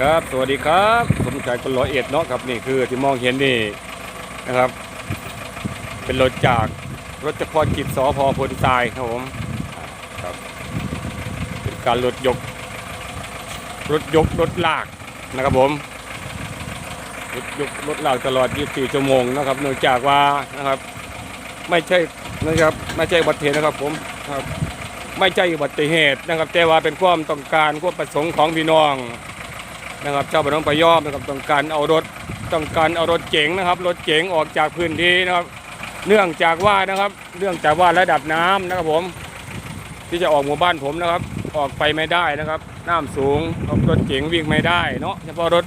ครับ สวัสดีครับผมชายคนร้อยเอ็ดเนาะครับนี่คือที่มองเห็นนี่นะครับ เป็นรถจากรถเฉพาะกิจสพพลทรายครับผมครับเป็นการรถยก รถยกรถลากนะครับผมรถยกรถลากตลอด 24 ชั่วโมงนะครับเนื่องจากว่านะครับ ไม่ใช่นะครับไม่ใช่อุบัติเหตุนะครับผมครับไม่ใช่อุบัติเหตุนะครับ แต่ว่าเป็นความต้องการความประสงค์ของพี่น้อง นะครับเจ้าบ้านน้องพะยอมนะครับต้องการเอารถต้องการเอารถเก๋งนะครับ รถเก๋งออกจากพื้นที่นะครับ เนื่องจากว่านะครับ เนื่องจากว่าระดับน้ำนะครับผม ที่จะออกหมู่บ้านผมนะครับ ออกไปไม่ได้นะครับ น้ำสูงรถเก๋งวิ่งไม่ได้เนาะเฉพาะรถ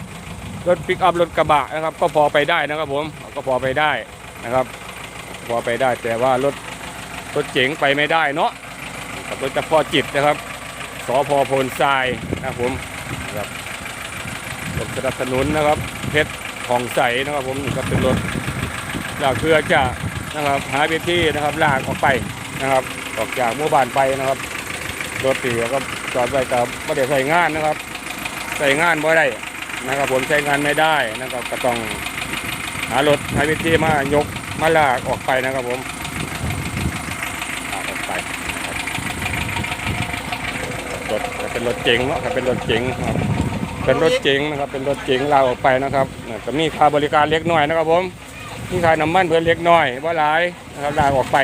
รถปิกอัพรถกระบะนะครับ ก็พอไปได้นะครับผมก็พอไปได้นะครับ พอไปได้แต่ว่ารถรถเก๋งไปไม่ได้เนาะกับรถเฉพาะจิตนะครับสพพลทรายนะครับผมนะครับ รถสนับสนุนนะครับเพชรของใสนะครับ ผมก็เป็นรถลากเพื่อจะนะครับหาวิธีนะครับลากออกไปนะครับ ออกจากหมู่บ้านไปนะครับรถตีก็จอดไว้กับไม่ได้ใส่งานนะครับ ใส่งานไม่ได้นะครับ ผมใช้งานไม่ได้นะครับ ก็ต้องหารถหาวิธีมายกมาลากออกไปนะครับผมลากออกไปรถเป็นรถเก๋งเนาะครับเป็นรถเก๋งครับ เป็นรถเก๋งนะครับ เป็นรถเก๋งลาออกไปนะครับเนี่ยก็มีค่าบริการเล็กน้อยนะครับผมมีค่าน้ำมันเพิ่นเล็กน้อยว่าหลายนะครับลาออกไป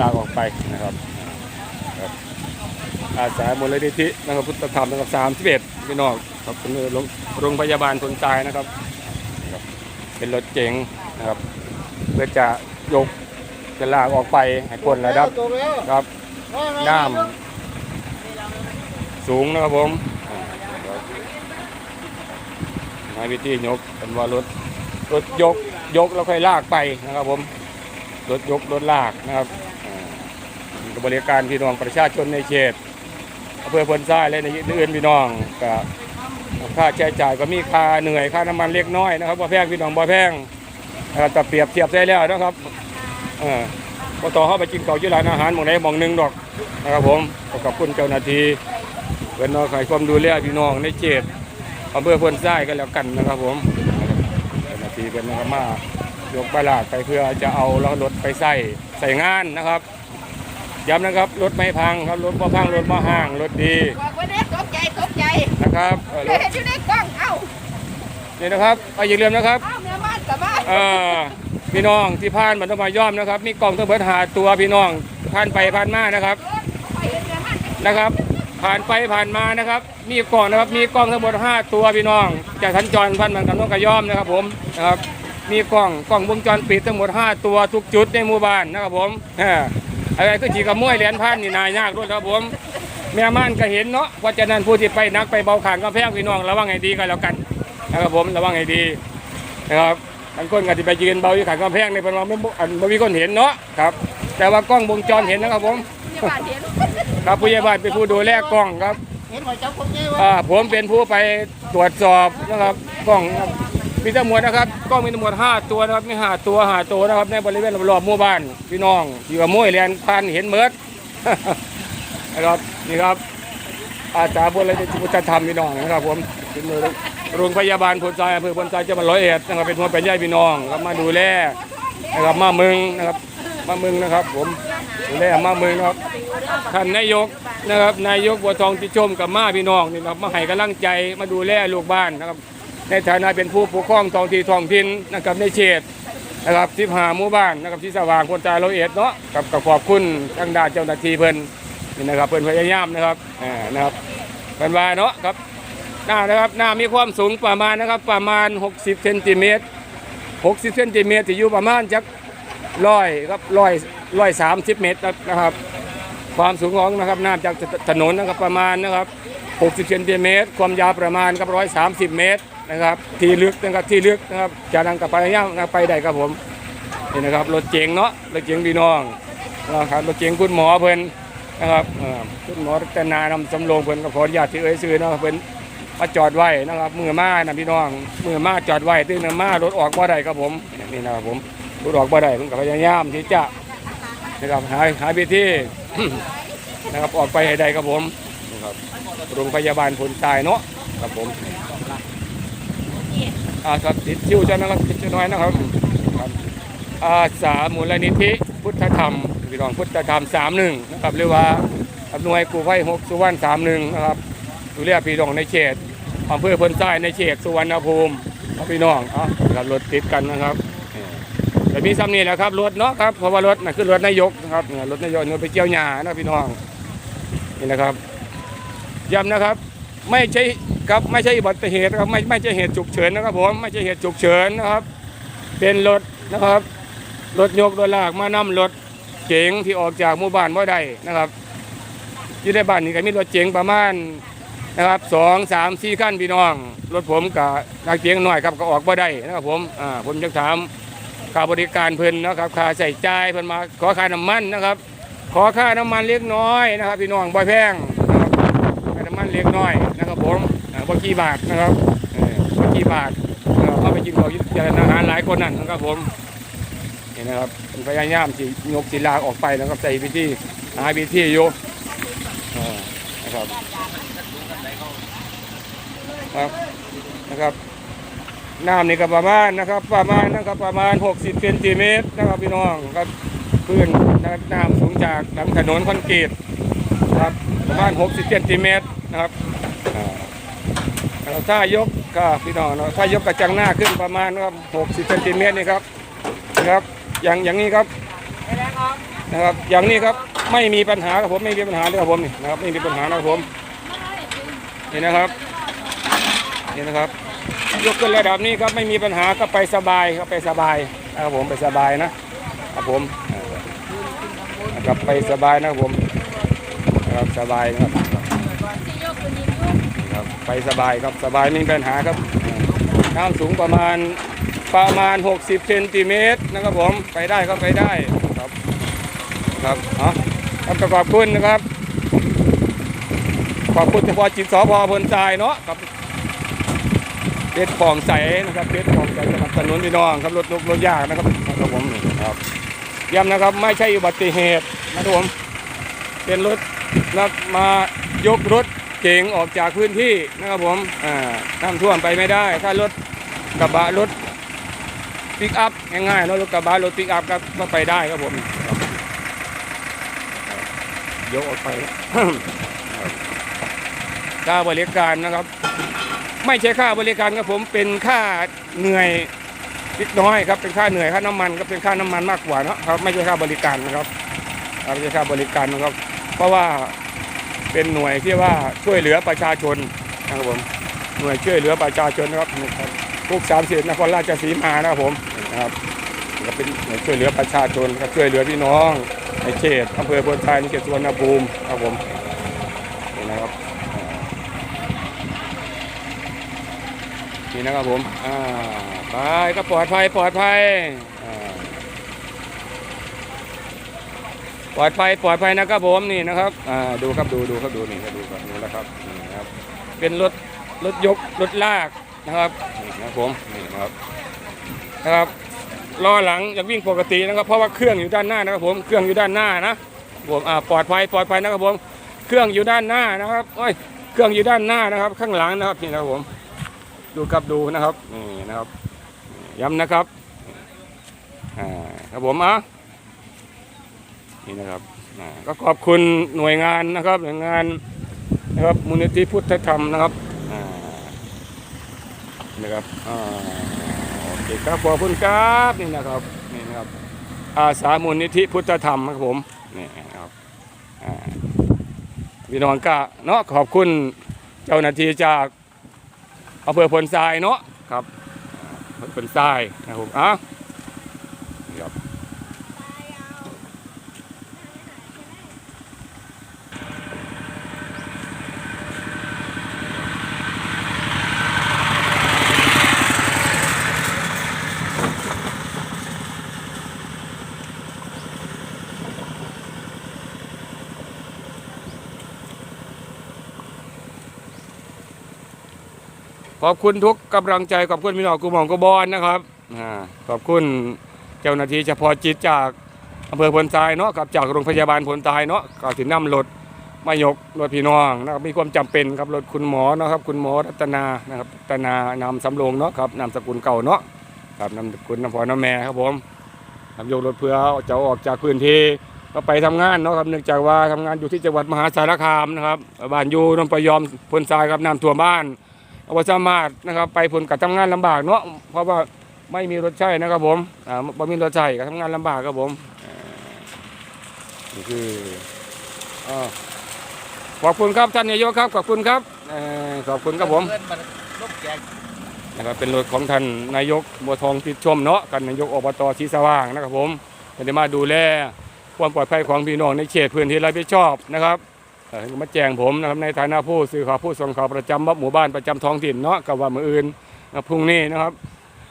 ลาออกไปนะครับอาสามูลนิธินะครับพุทธธรรมนะครับสามสิบเอ็ดพี่น้องครับเป็นโรงโรงพยาบาลคนตายนะครับ เป็นรถเก๋งนะครับเพื่อจะยกจะลากออกไปให้พ้นระดับครับน้ำสูงนะครับผม นายพิธียกเป็นว่ารถรถยกยกแล้วค่อยลากไปนะครับผมรถยกรถลากนะครับบริการพี่น้องประชาชนในเขตอำเภอพนทรายและในอื่นพี่น้องก็ค่าใช้จ่ายก็มีค่าเหนื่อยค่าน้ำมันเล็กน้อยนะครับบ่แพงพี่น้องบ่แพงแต่เปรียบเทียบได้แล้วนะครับเออพอต่อเข้าไปกินเก่าที่ร้านอาหารหมองไหนหมองหนึ่งดอกนะครับผมขอบคุณเจ้าหน้าที่เป็นน้องให้ความดูแลพี่น้องในเขต อำเภอพนทรายกันแล้วกันนะครับผมเจ้าหน้าที่เป็นนะครับมายกบาลาดไปเพื่อจะเอาแล้วรถไปใส่ใส่งานนะครับย้ำนะครับรถไม่พังครับรถบ่พังรถบ่ห่างรถดีบอกว่าเด็กตกใจตกใจนะครับเอ่อรถเห็นอยู่ในกล้องเอ้านี่นะครับเอาอย่าลืมนะครับเอ้าเนื้อบ้านกับบ้านเอ่อพี่น้องที่ผ่านมันต้องมาย่อมนะครับ มีกล่องทั้งเบิดหาตัวพี่น้องผ่านไปผ่านมานะครับไปเห็นเนื้อบ้านนะครับ ผ่านไปผ่านมานะครับ มีกล้องนะครับ มีกล้องทั้งหมด5ตัวพี่น้องจากสัญจรพันธุ์มันกับน้องกระย่อมนะครับ ผมนะครับ มีกล้องกล้องวงจรปิดทั้งหมด 5 ตัวทุกจุดในหมู่บ้านนะครับผมออะไรก็จีกับมวยเหรียญพันนี่นายยากด้วยครับผมแม่ม่านก็เห็นเนาะเพราะฉะนั้นผู้ที่ไปนักไปเบาขางก็แพงพี่น้องระวังให้ดีกันแล้วกันนะครับผมระวังให้ดีนะครับบางคนก็จะไปยืนเบาอยู่ขางก็แพงในเป็นว่าไม่บ่อันไม่มีคนเห็นเนาะครับ แต่ว่ากล้องวงจรเห็นนะครับผมเครับผู้ใหญ่บ้านเป็นผู้ดูแลกล้องครับำเห็นหัวจับคนนี้ว่าอ่าผมเป็นผู้ไปตรวจสอบนะครับกล้องครับมีทั้งหมดนะครับกล้องมีทั้งหมด5ตัวนะครับมี5ตัว5ตัวนะครับในบริเวณรอบๆหมู่บ้านพี่น้องที่ว่ามุ้ยเรียนพันเห็นเมิดนะครับนี่ครับ อาสาบุญและพุทธธรรมพี่น้องนะครับผมเป็นโรงพยาบาลพลทรายอำเภอพลทรายจังหวัดร้อยเอ็ดนะครับเป็นหัวเป็นใหญ่พี่น้องครับมาดูแลนะครับมามึงนะครับมามึงนะครับ ผมดู แลมาเมึงครับท่านนายกนะครับนายกบัวทองจิชมกับมาพี่น้องนี่นะครับมาให้กำลังใจมาดูแลลูกบ้านนะครับ ในฐานะเป็นผู้ปกครองท้องที่ท้องถิ่นนะครับในเขตนะครับที่หาหมู่บ้านนะครับที่สว่างคนตายเราเอ็ดเนาะกับกับขอบคุณทางด้านเจ้าหน้าที่เพิ่นนี่นะครับเพิ่นพยายามนะครับอ่านะครับเพิ่นว่าเนาะครับหน้านะครับหน้ามีความสูงประมาณนะครับประมาณ 60เซนติเมตร60เซนติเมตรที่อยู่ประมาณจักร้อยครับร้อย ร้อยสามสิบเมตรนะครับ ความสูงของนะครับน้ำจากถนนนะครับประมาณนะครับ60เซนติเมตร ความยาวประมาณครับ130เมตรนะครับที่ลึกนะครับที่ลึกนะครับจากนั้นกับไปย่างไปได้ครับผมนี่นะครับรถเก๋งเนาะรถเก๋งพี่น้องนะครับรถเก๋งคุณหมอเพิ่นนะครับคุณหมอรัตนานำสำโรงเพิ่นก็ขออนุญาตที่เอ่ยชื่อนะครับเพิ่นมาจอดไว้นะครับมือมานะพี่น้องมือมาจอดไว้ตื้นมารถออกบ่ได้ครับผมนี่นะครับผมรถออกบ่ได้เพิ่นก็พยายามที่จะ นะครับหาหาวิธี นะครับออกไปให้ได้ครับผมนะครับโรงพยาบาลผลตายเนาะครับผมอาครับติดชิวจะนะครับติดชิวน้อยนะครับอาสามูลนิธิ พุทธธรรมพี่น้องพุทธธรรมสามหนึ่งนะครับหรือว่าหน่วยกู้ภัยหกสุวรรณสามหนึ่งนะครับดูเรียกพี่น้องในเขตอำเภอพนทรายในเขตสุวรรณภูมิพี่น้องอะครับรถติดกันนะครับ มีซ้ำนี่แหละครับรถเนาะครับเพราะว่ารถน่ะคือรถนายกนะครับเนี่ยรถนายกเนี่ยไปเจียวหญ้านะพี่น้องนี่นะครับย้ำนะครับ ไม่ใช่ครับไม่ใช่อุบัติเหตุนะครับไม่ไม่ใช่เหตุฉุกเฉินนะครับผมไม่ใช่เหตุฉุกเฉินนะครับ เป็นรถนะครับ รถยกรถลากมานํรถเก๋งที่ออกจากหมู่บ้านบ่ได้นะครับอยู่ในบ้านนี้ก็มีรถเก๋งประมาณนะครับสองสามสี่ขั้นพี่น้อง รถผมกับนักเก๋งหน่อยครับก็ออกบ่ได้นะครับผมอ่าผมจะถาม ค่าบริการเพิ่นนะครับค่าใส่ใจเพิ่นมาขอค่าน้ำมันนะครับ ขอค่าน้ำมันเล็กน้อยนะครับพี่น้องบ่แพงนะครับค่าน้ำมันเล็กน้อยนะครับผมบ่กี่บาทนะครับบ่กี่บาทเอาไปกินของเจริญอาหารหลายคนนั่นนะครับผมนี่นนะครับเป็นพยายามสิยกศิลากออกไปนะครับใส่พิธีหาพิธีอยู่เออนะครับครับนะครับ น้ำนี่ก็ประมาณนะครับ ประมาณนะครับประมาณ 60เซนติเมตรนะครับพี่น้องครับพื้นนะครับน้ำสูงจากหลังถนนคอนกรีตครับประมาณ60เซนติเมตรนะครับอ่าถ้ายกก็พี่น้องเนาถ้ายกกระจังหน้าขึ้นประมาณนะครับ60เซนติเมตรนี่ครับนะครับอย่างอย่างนี้ครับนะครับ อย่างนี้ครับไม่มีปัญหาครับผมไม่มีปัญหาเลยครับผมนี่นะครับไม่มีปัญหานะครับผมนี่นะครับนี่นะครับ ยกขึ้นระดับนี้ครับไม่มีปัญหาก็ไปสบายครับไปสบายนะครับผมไปสบายนะครับผมนะครับไปสบายนะครับผมครับสบายครับครับไปสบายครับสบายไม่มีปัญหาครับน้ำสูงประมาณประมาณ 60เซนติเมตรนะครับผมไปได้ครับไปได้ครับครับเอครับขอบคุณนะครับขอบคุณเฉพาะจิตสพพลทรายเนาะครับ เพชรปองใสนะครับเพชรปองใสสนับสนุนพี่น้องครับรถรถยากนะครับครับผมครับย้ำนะครับไม่ใช่อุบัติเหตุนะครับผมเป็นรถนะมายกรถเก๋งออกจากพื้นที่นะครับผมอ่าน้ำท่วมไปไม่ได้ ถ้ารถกระบะรถปิกอัพง่ายๆนะรถกระบะรถปิกอัพก็ก็ไปได้ครับผมยกออกไปครับค่าบริการนะครับ ไม่ใช่ค่าบริการครับผมเป็นค่าเหนื่อยเล็กน้อยครับเป็นค่าเหนื่อยค่าน้ำมันก็เป็นค่าน้ำมันมากกว่าเนะครับไม่ใช่ค่าบริการนะครับไม่ใช่ค่าบริการนะครับ เพราะว่าเป็นหน่วยที่ว่าช่วยเหลือประชาชนนะครับผมหน่วยช่วยเหลือประชาชนนะครับทุกสามสิบนครราชสีมานะครับผมนะครับก็เป็นหน่วยช่วยเหลือประชาชนก็ช่วยเหลือพี่น้องในเขตอำเภอพลทรายในเขตสุวรรณภูมิครับผมนี่นะครับอ่า นี่นะครับผมอ่าไปก็ปลอดภัยปลอดภัยปลอดภัยปลอดภัยนะครับผมนี่นะครับอ่าดูครับดูดูครับดูนี่ครับดูครับนี่นะครับนี่นะครับเป็นรถรถยกรถลากนะครับนี่นะครับผมนี่นะครับนะครับล้อหลังยังวิ่งปกตินะครับ เพราะว่าเครื่องอยู่ด้านหน้านะครับ ผมเครื่องอยู่ด้านหน้านะผมอ่าปลอดภัยปลอดภัยนะครับผมเครื่องอยู่ด้านหน้านะครับโอ้ยเครื่องอยู่ด้านหน้านะครับ ข้างหลังนะครับนี่นะครับผม ดูครับดูนะครับนี่นะครับย้ำนะครับอ่าครับผมอะนี่นะครับอ่าก็ขอบคุณหน่วยงานนะครับหน่วยงานนะครับมูลนิธิพุทธธรรมนะครับอ่นะครับโอเคครับขอบคุณครับนี่นะครับนี่นะครับอาสามูลนิธิพุทธธรรมครับผมนี่นะครับอ่าพี่น้องก็เนาะขอบคุณเจ้าหน้าที่จาก อำเภอพลทรายเนาะครับอ่าอำเภอพลทรายนะครับผมอะ ขอบคุณทุกกำลังใจขอบคุณพี่น้องกูหมองกูบอลนะครับขอบคุณเจ้าหน้าที่เฉพาะจิตจากอำเภอพลทรายเนาะกับจากโรงพยาบาลพลทรายเนาะก็ถึงนำรถมายกรถพี่น้องนะครับมีความจำเป็นครับรถคุณหมอเนาะครับ คุณหมอรัตนานะครับรัตนานามสำโรงเนาะครับนามสกุลเก่าเนาะครับนามสกุลน้ำพอน้ำแม่ครับผมทำยกรถเพื่อจะออกจากพื้นที่ก็ไปทำงานเนาะครับเนื่องจากว่าทำงานอยู่ที่จังหวัดมหาสารคามนะครับบ้านอยู่นนปยอมพลทรายครับน้ำท่วมบ้าน วสามารถนะครับไปผลกับทำงานลำบากเนาะเพราะว่าไม่มีรถใช้นะครับผมอ่าบ่มีรถใช้ก็ทำงานลำบากครับผมนี่คืออ่าขอบคุณครับท่านนายกครับขอบคุณครับอ่อขอบคุณครับผมนะครับเป็นรถของท่านนายกบัวทองติดชมเนาะกันนายกอบตชีสว่างนะครับผมจะมาดูแลความปลอดภัยของพี่น้องในเขตพื้นที่รับผิดชอบนะครับ มาแจ้งผมนะครับในฐานะผู้สื่อข่าวผู้ส่งข่าวประจำหมู่บ้านประจำท้องถิ่นเนาะกับว่ามืออื่นนะพรุ่งนี้นะครับ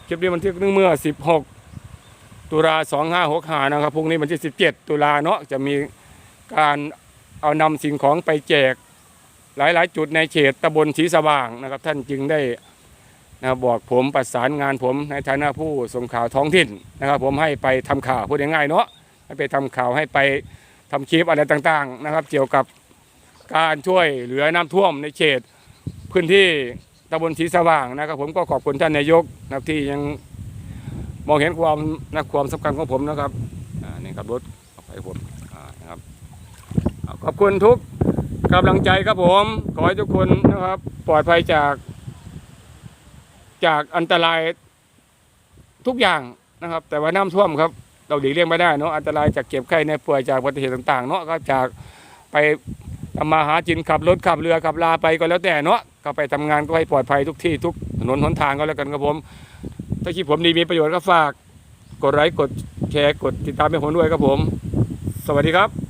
คลิปนี้วันที่หนึ่งเมื่อ 16 ตุลา2565นะครับพรุ่งนี้วันที่ 17 ตุลาเนาะจะมีการเอานำสิ่งของไปแจกหลาย ๆ จุดในเขตตำบลศรีสว่างนะครับ ท่านจึงได้นะครับบอกผมประสานงานผมในฐานะผู้ส่งข่าวท้องถิ่นนะครับ ผมให้ไปทำข่าวพูดง่ายๆเนาะให้ไปทำข่าวให้ไปทำคลิปอะไรต่าง ๆ นะครับ เกี่ยวกับ การช่วยเหลือน้ำท่วมในเขตพื้นที่ตำบลศรีสว่างนะครับผมก็ขอบคุณท่านนายกนะที่ยังมองเห็นความนะความสำคัญของผมนะครับนี่ครับรถเอาไปผมนะครับขอบคุณทุกกำลังใจครับผม ขอให้ทุกคนนะครับ ปลอดภัยจาก จากอันตรายทุกอย่างนะครับ แต่ว่าน้ำท่วมครับ เราหลีกเลี่ยงไม่ได้เนาะอันตรายจากเก็บไข้ในป่วยจากอุบัติเหตุต่าง ๆ เนาะก็จากไป ทำมาหาจินขับรถขับเรือขับลาไปก็แล้วแต่เนาะก็ไปทำงานก็ให้ปลอดภัยทุกที่ทุกถนนหนทางก็แล้วกันครับผม ถ้าคลิปผมดีมีประโยชน์ก็ฝาก กดไลค์กดแชร์กดติดตามให้ผมด้วยครับผม สวัสดีครับ